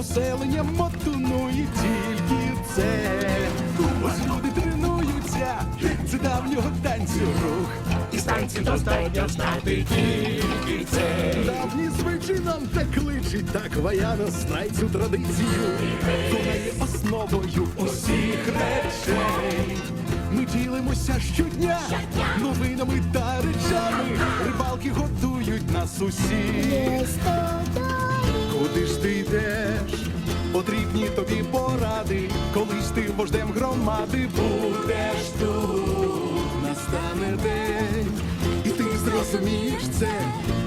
поселення мотунує тільки це. Ось люди тренуються, це давнього танцю рух. І станції достатньо знати тільки це. Давні звичай нам так кличуть, так ваяно знай цю традицію. Вона є основою усіх речей. Ми ділимося щодня новинами та речами. Рибалки готують нас усіх. Куди ж ти? Потрібні тобі поради, колись ти вождем громади будеш тут, настане день, і ти зрозумієш це,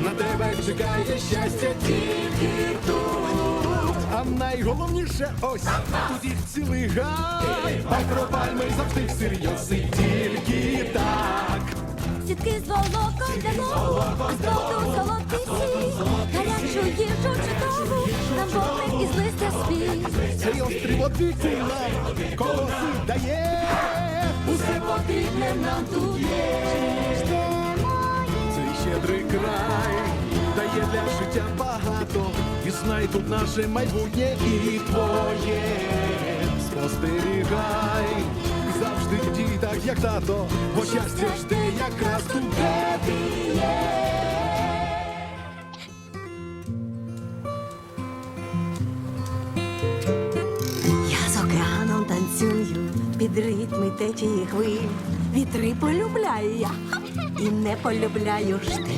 на тебе чекає щастя тільки тут. А найголовніше ось тут їх цілий гай, Агропальми завжди всерйоз і тільки так. Сітки з волоком для ногу, а з дроту золотий сіль. Гарячу їжу чудову, нам вогник із листя спів. Цей острів опіки нам колоси дає. Усе потрібне нам тут є. Цей щедрий край дає для життя багато. І знай тут наше майбутнє і твоє. Спостерігай, завжди дій так, як тато, бо щастя жде якраз тут, де ти є. Я з океаном танцюю під ритми течії хвиль. Вітри полюбляю я і не полюбляю ж ти.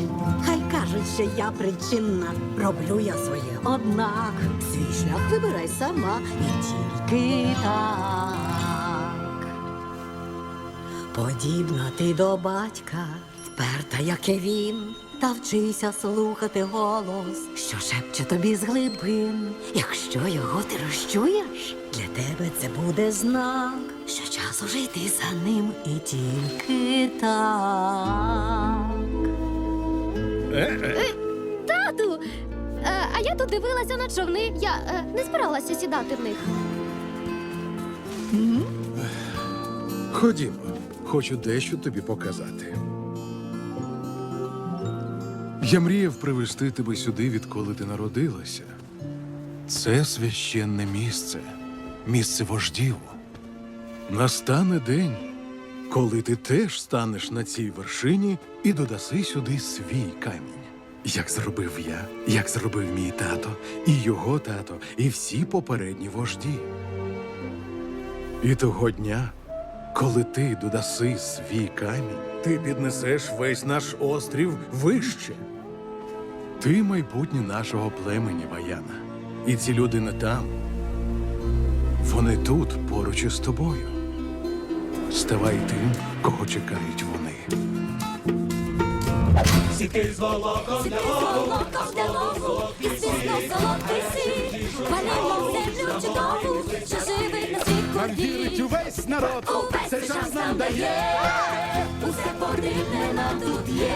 Хай кажуть, що я причинна, роблю я своє однак. Свій шлях вибирай сама і тільки так. Подібна ти до батька, вперта, як і він, та вчися слухати голос, що шепче тобі з глибин. Якщо його ти розчуєш, для тебе це буде знак, що час уже йти за ним і тільки так. Тату! Е, а я тут дивилася на човни. Я е, не збиралася сідати в них. Ходімо, хочу дещо тобі показати. Я мріяв привезти тебе сюди, відколи ти народилася. Це священне місце, місце вождів. Настане день, коли ти теж станеш на цій вершині і додаси сюди свій камінь. Як зробив я, як зробив мій тато, і його тато, і всі попередні вожді. І того дня, коли ти додаси свій камінь, ти піднесеш весь наш острів вище. Ти майбутнє нашого племені Ваяна. І ці люди не там. Вони тут поруч із тобою. Ставай тим, кого чекають вони. Сітки з волоком Сітки з волоком для ногу, і звісно золотий сіль. Валимо землю чудову, що живить на світ Нам вірить увесь народ, нам дає. Усе потрібне нам тут є.